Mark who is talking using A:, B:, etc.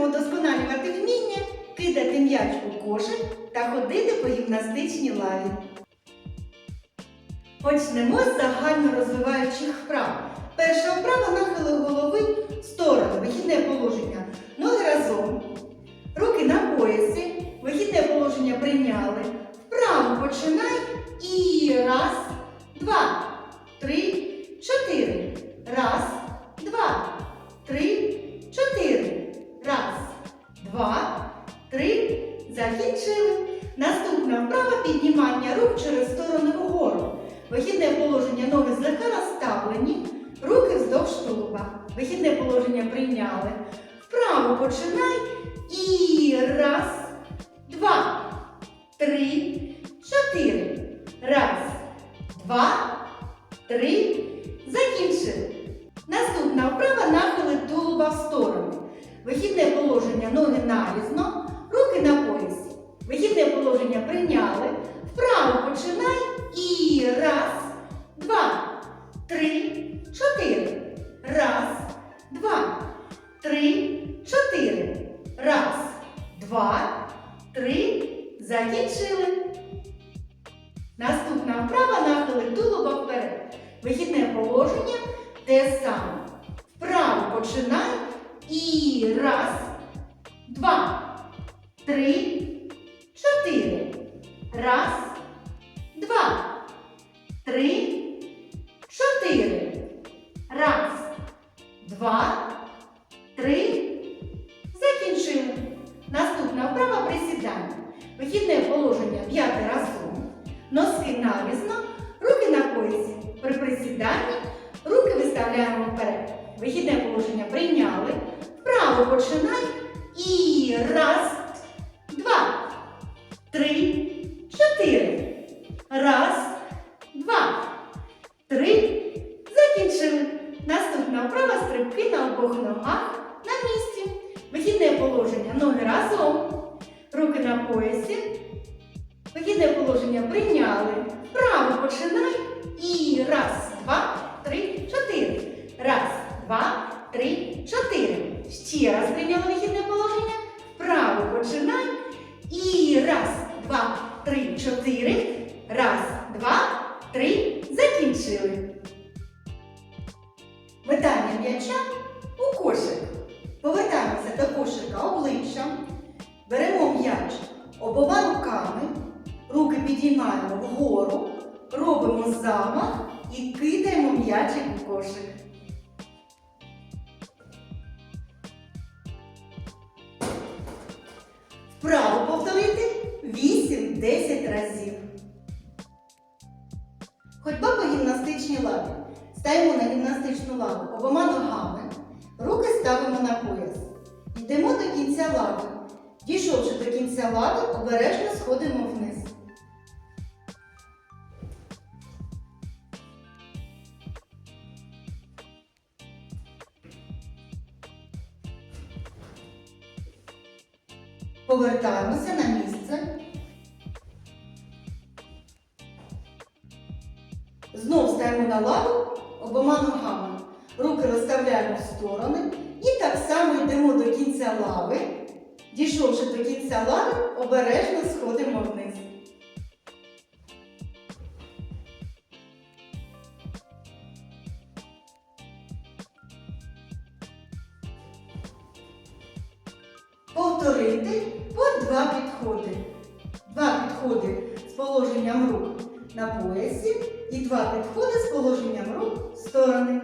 A: будемо удосконалювати вміння кидати м'яч у кошик та ходити по гімнастичній лаві. Почнемо з загально розвиваючих вправ. Перша вправа нахили голови в сторону, вихідне положення. Ноги разом, руки на поясі, вихідне положення прийняли. Вправо починай і раз, два, три, піднімання рук через сторони вгору. Вихідне положення ноги злегка розставлені, руки вздовж тулуба. Вихідне положення прийняли. Вправо починай. І раз, два, три, чотири. Раз, два, три. Закінчили. Наступна вправа нахили тулуба в сторону. Вихідне положення ноги нарізно, положення прийняли. Вправо починай. І раз, два, три, чотири. Раз, два, три, чотири. Раз, два, три. Закінчили. Наступна вправа нахили тулуба вперед. Вихідне положення те саме. Вправо починай. І раз, два, три, Вихідне положення п'яти разом. Носки навісно, руки на поясі. При присіданні руки виставляємо вперед. Вихідне положення прийняли. Вправо починай. І раз, два, три, чотири. Раз, два, три. Закінчили. Наступна вправа стрибки на обох ногах на місці. Вихідне положення ноги разом. Руки на поясі. Вихідне положення прийняли. Вправо починай. І раз, два, три, чотири. Раз, два, три, чотири. Ще раз прийняли вихідне положення. Вправо починай. І раз, два, три, чотири. Раз, два, три. Закінчили. Метання м'яча у кошик. Повертаємося до кошика обличчям. Беремо м'яч обома руками. Руки підіймаємо вгору. Робимо замах і кидаємо м'ячик у кошик. Вправо повторити 8-10 разів. Ходьба по гімнастичній лаві. Стаємо на гімнастичну лаву обома ногами. Руки ставимо на пояс. Йдемо до кінця лави. Дійшовши до кінця лави, обережно сходимо вниз. Повертаємося на місце. Знов стаємо на лаву обома ногами. Руки розставляємо в сторони і так само йдемо до кінця лави. Дійшовши до кінця лави, обережно сходимо вниз. Повторити по два підходи. Два підходи з положенням рук на поясі і два підходи з положенням рук в сторони.